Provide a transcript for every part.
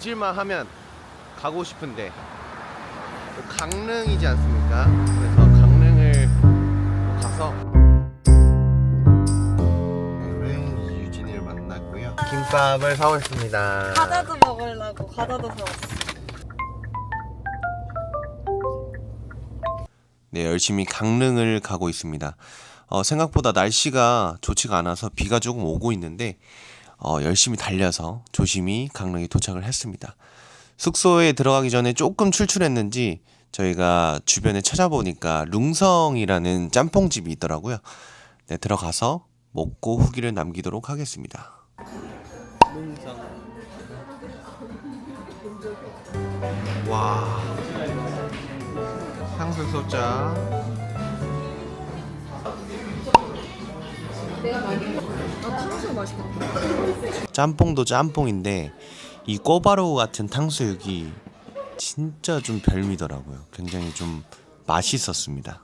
잊을만 하면 가고 싶은데 또 강릉이지 않습니까? 그래서 강릉을 가서 오늘은 유진이를 만났고요. 김밥을 사왔습니다. 과자도 먹으려고 과자도 사왔어. 네, 열심히 강릉을 가고 있습니다. 어, 생각보다 날씨가 좋지가 않아서 비가 조금 오고 있는데 어, 열심히 달려서 조심히 강릉에 도착을 했습니다. 숙소에 들어가기 전에 조금 출출했는지 저희가 주변에 찾아보니까 룽성이라는 짬뽕집이 있더라고요. 네, 들어가서 먹고 후기를 남기도록 하겠습니다. 룽성. 와. 탕수육 소자. 아 탕수육 맛있겠다. 짬뽕도 짬뽕인데 이 꼬바로우 같은 탕수육이 진짜 좀 별미더라고요. 굉장히 좀 맛있었습니다.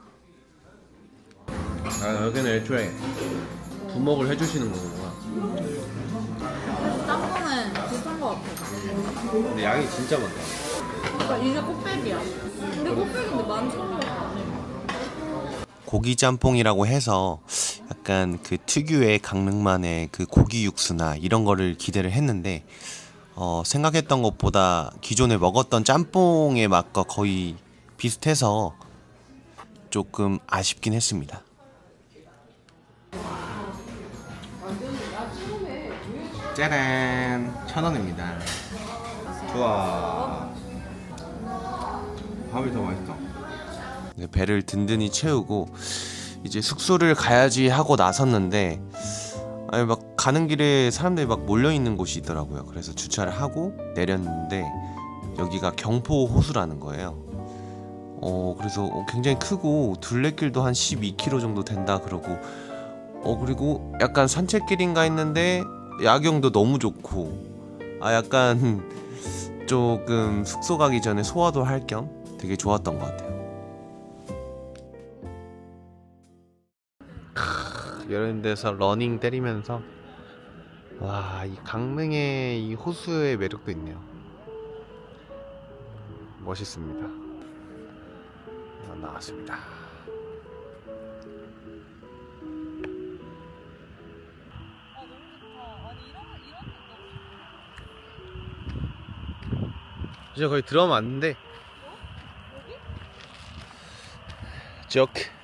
아 여기는 애초에 부먹을 해주시는 거구나. 짬뽕은 비슷한 거 같아. 근데 양이 진짜 많다. 그러니까 이게 꽃배기야. 근데 꽃배기인데 만천 원. 고기 짬뽕이라고 해서 약간 그 특유의 강릉만의 그 고기 육수나 이런 거를 기대를 했는데 어, 생각했던 것보다 기존에 먹었던 짬뽕의 맛과 거의 비슷해서 조금 아쉽긴 했습니다. 짜란 천 원입니다. 좋아. 밥이 더 맛있어. 네, 배를 든든히 채우고 이제 숙소를 가야지 하고 나섰는데 아니 막 가는 길에 사람들이 막 몰려 있는 곳이 있더라고요. 그래서 주차를 하고 내렸는데 여기가 경포 호수라는 거예요. 어 그래서 어, 굉장히 크고 둘레길도 한 12km 정도 된다 그러고 어 그리고 약간 산책길인가 했는데 야경도 너무 좋고 아 약간 조금 숙소 가기 전에 소화도 할 겸 되게 좋았던 것 같아요. 이런 데서 러닝 때리면서 와 이 강릉의 이 호수의 매력도 있네요. 멋있습니다. 아, 나왔습니다. 이제 거의 들어가면 왔는데. 조크 안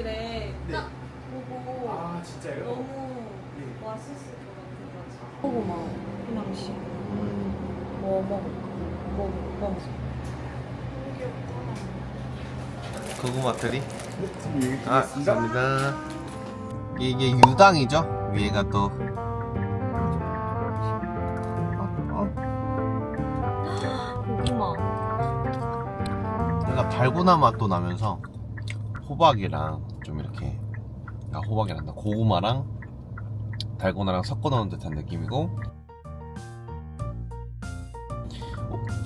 지나가는 길에 딱 보고 아 진짜요? 너무 네. 맛있을 것 같아가지고. 고구마, 희낭시. 뭐 먹을까? 뭐 먹을까? 고구마들이 네, 아 감사합니다. 이게 유당이죠? 위에가 또? 고구마. 약간 달고나 맛도 나면서 호박이랑 좀 이렇게 아 호박이란다 고구마랑 달고나랑 섞어 넣은 듯한 느낌이고.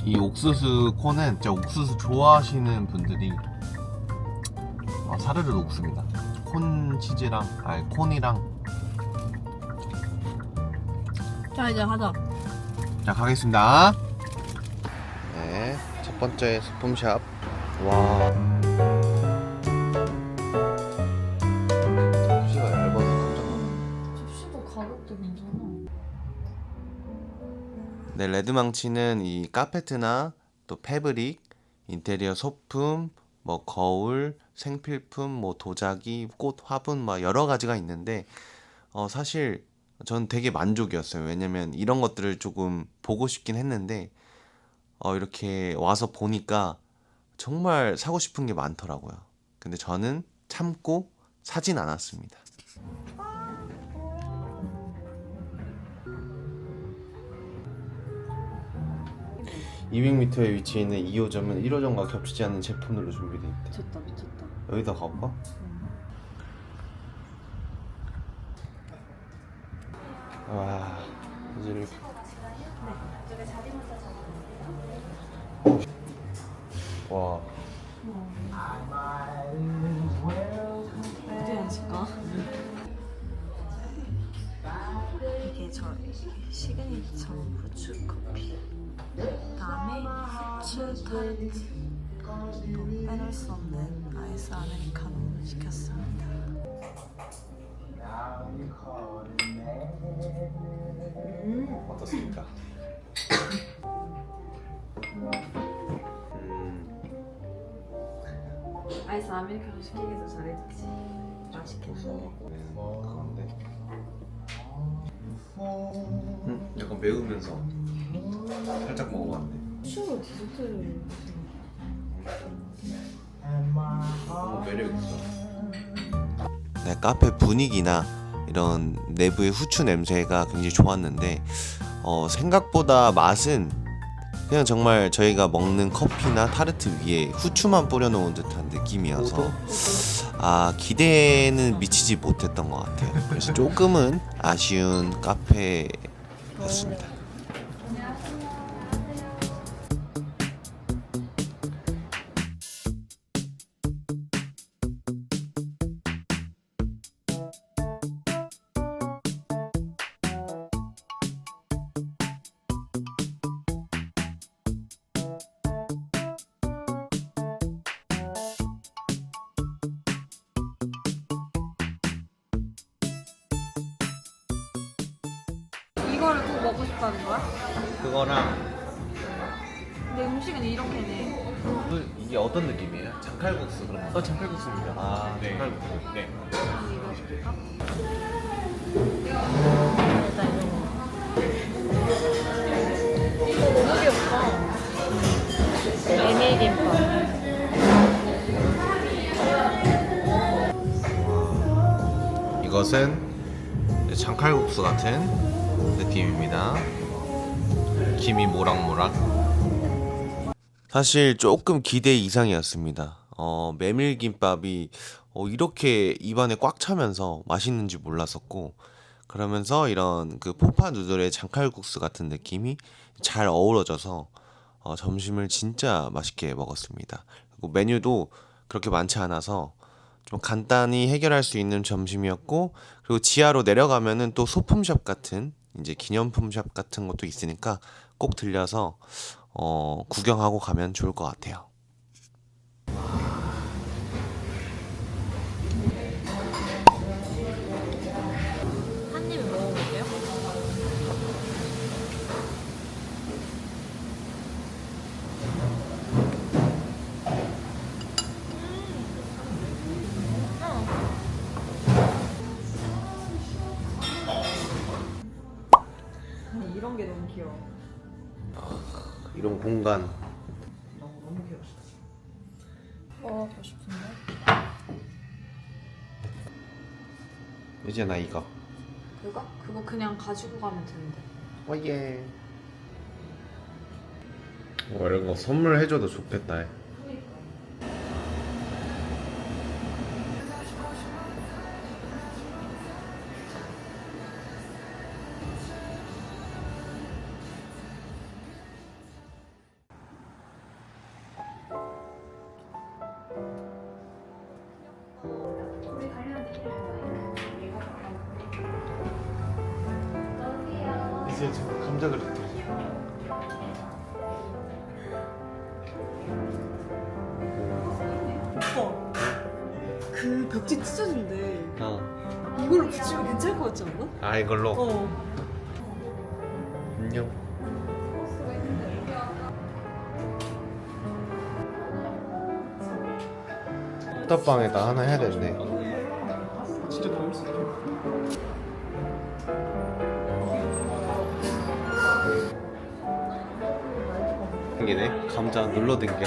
이 옥수수 콘은 진짜 옥수수 좋아하시는 분들이 아, 사르르 녹습니다. 콘 치즈랑 아니 콘이랑. 자 이제 하자. 자 가겠습니다. 네 첫 번째 소품샵. 와 네, 레드망치는 이 카페트나 또 패브릭, 인테리어 소품, 뭐 거울, 생필품, 뭐 도자기, 꽃, 화분 막 여러 가지가 있는데 어 사실 전 되게 만족이었어요. 왜냐면 이런 것들을 조금 보고 싶긴 했는데 어, 이렇게 와서 보니까 정말 사고 싶은 게 많더라고요. 근데 저는 참고 사진 않았습니다. (200m에) 위치해 있는 2호점은 1호점과 겹치지 않는 제품들로 준비되어 있대. 미쳤다 미쳤다. 여기다 가볼까? 와 이제 이렇게 와 어디 앉을까? 이게 저 시그니처 후추 커피 타르트 또 빼놓을 수 없는 아이스 아메리카노 시켰습니다 어떻습니까? 음, 아이스 아메리카노 시키기 도 잘했지. 맛있겠는데 가운데. 음, 약간 매우면서 살짝 먹어봤는데 추로 디저트를 너무 매력 있어 네, 카페 분위기나 이런 내부의 후추 냄새가 굉장히 좋았는데 어, 생각보다 맛은 그냥 정말 저희가 먹는 커피나 타르트 위에 후추만 뿌려놓은 듯한 느낌이어서 아 기대는 미치지 못했던 것 같아요. 그래서 조금은 아쉬운 카페였습니다. 먹고 싶다는 거야? 그거랑 근데 음식은 이렇게네. 이게 어떤 느낌이에요? 장칼국수 그런 거? 어, 장칼국수입니다. 아 네. 장칼국수. 네. 너무 귀엽다. 메밀김밥. 이것은 장칼국수 같은 느낌입니다. 김이 모락모락. 사실 조금 기대 이상이었습니다. 어, 메밀김밥이 어, 이렇게 입안에 꽉 차면서 맛있는지 몰랐었고, 그러면서 이런 그 포파 누들의 장칼국수 같은 느낌이 잘 어우러져서 어, 점심을 진짜 맛있게 먹었습니다. 그리고 메뉴도 그렇게 많지 않아서 좀 간단히 해결할 수 있는 점심이었고 그리고 지하로 내려가면은 또 소품샵 같은 이제 기념품 샵 같은 것도 있으니까 꼭 들려서 어, 구경하고 가면 좋을 것 같아요. 이런 게 너무 귀여워 이런 공간 너무 너무 귀여워 먹어보고 싶은데. 이제 나 이거. 그거? 그거 그냥 가지고 가면 되는데 오예. 뭐 이런 거 선물해줘도 좋겠다. 이제 지금 감자 그릇. 오빠 그 벽지 찢어진대 어. 이걸로 붙이면 괜찮을 것 같지 않나? 아 이걸로. 어 안녕. 옥탑방에다 하나 해야 되네. 진짜 너무 있 어. 눌러당기네. 감자 눌러당겨.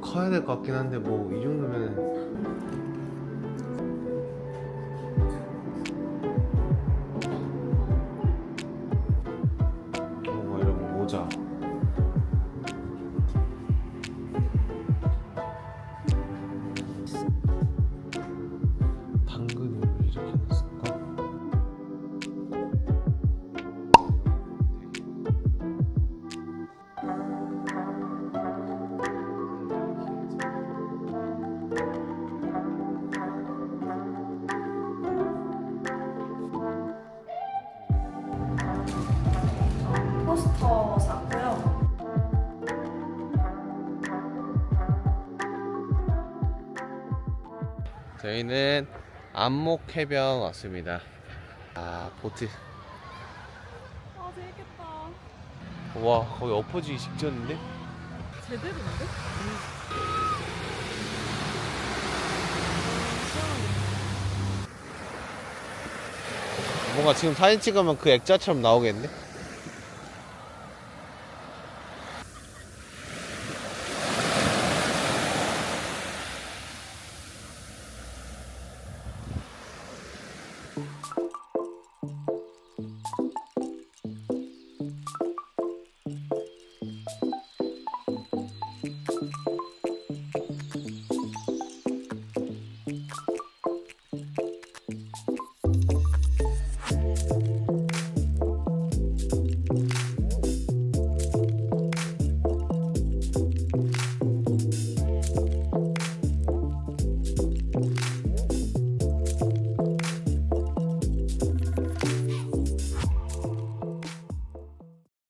커야 될 것 같긴 한데 뭐 이 정도면 저희는 안목 해변 왔습니다. 아 보트 아 재밌겠다. 와 거의 엎어지기 직전인데? 제대로인데? 뭔가 지금 사진 찍으면 그 액자처럼 나오겠네?